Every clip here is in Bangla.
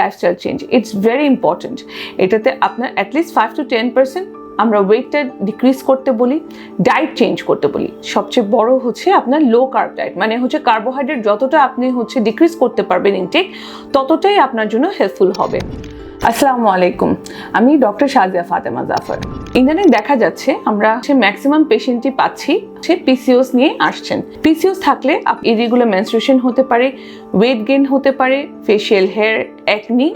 Lifestyle change it's very important এটাতে আপনার at least five to ten percent আমরা ওয়েটটা ডিক্রিজ করতে বলি ডায়েট চেঞ্জ করতে বলি। সবচেয়ে বড় হচ্ছে আপনার লো কার্ব ডায়েট মানে হচ্ছে কার্বোহাইড্রেট যতটা আপনি হচ্ছে ডিক্রিজ করতে পারবেন ইনটেক ততটাই আপনার জন্য হেল্পফুল হবে। আসসালামু আলাইকুম। আমি ডক্টর শাজিয়া ফাতেমা জাফর। ইদানিং দেখা যাচ্ছে, আমরা সে ম্যাক্সিমাম পেশেন্টই পাচ্ছি। সে পিসিওস নিয়ে আসছেন। পিসিওস থাকলে ইরেগুলার মেনস্ট্রুয়েশন হতে পারে ওয়েট গেইন হতে পারে ফেশিয়াল হেয়ার অ্যাকনি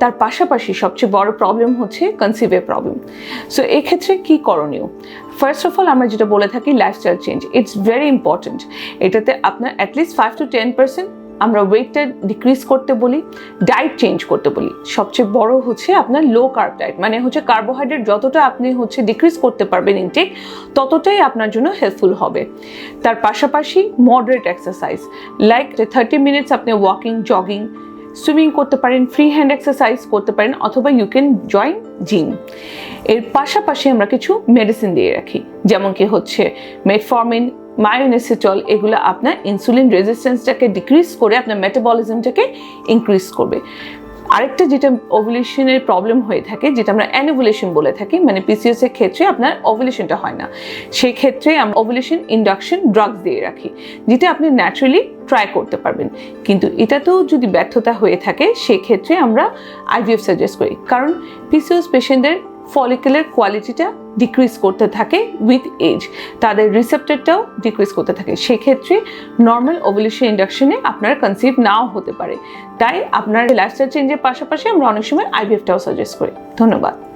তার পাশাপাশি সবচেয়ে বড় প্রবলেম হচ্ছে কনসিভের প্রবলেম সো এক্ষেত্রে কি করণীয়? ফার্স্ট অফ অল আমরা যেটা বলে থাকি lifestyle change it's very important এটাতে আপনার at least five to ten percent আমরা ওয়েটটা ডিক্রিজ করতে বলি ডায়েট চেঞ্জ করতে বলি। সবচেয়ে বড় হচ্ছে আপনার লো কার্ব ডায়েট মানে হচ্ছে কার্বোহাইড্রেট যতটা আপনি হচ্ছে ডিক্রিজ করতে পারবেন ইনটেক ততটাই আপনার জন্য হেল্পফুল হবে। তার পাশাপাশি moderate exercise like thirty minutes আপনি ওয়াকিং জগিং সুইমিং করতে পারেন ফ্রি হ্যান্ড এক্সারসাইজ করতে পারেন, অথবা ইউ ক্যান জয়েন জিমের পাশাপাশি আমরা কিছু মেডিসিন দিয়ে রাখি যেমন কি হচ্ছে মেটফর্মিন মায়োনেসিটল, এগুলো আপনার ইনসুলিন রেজিস্ট্যান্সটাকে ডিক্রিজ করে আপনার মেটাবলিজমটাকে ইনক্রিজ করবে। আরেকটা যেটা ওভুলেশনের প্রবলেম হয়ে থাকে, যেটা আমরা অ্যানোভুলেশন বলে থাকি মানে পিসিএস এর ক্ষেত্রে আপনার ওভুলেশনটা হয় না। সেই ক্ষেত্রে আমরা ওভুলেশন ইন্ডাকশন ড্রাগস দিয়ে রাখি, যেটা আপনি ন্যাচারালি ট্রাই করতে পারবেন। কিন্তু এটাতেও যদি ব্যর্থতা হয়ে থাকে, সেক্ষেত্রে আমরা আইভিএফ সাজেস্ট করি। কারণ পিসিওস পেশেন্টদের ফলিকুলার কোয়ালিটিটা ডিক্রিজ করতে থাকে উইথ এজ তাদের রিসেপ্টরটাও ডিক্রিজ করতে থাকে। সেক্ষেত্রে নর্মাল ওভুলেশন ইন্ডাকশনে আপনার কনসিভ নাও হতে পারে। তাই আপনার লাইফস্টাইল চেঞ্জের পাশাপাশি আমরা অনেক সময় আইভিএফটাও সাজেস্ট করি। ধন্যবাদ।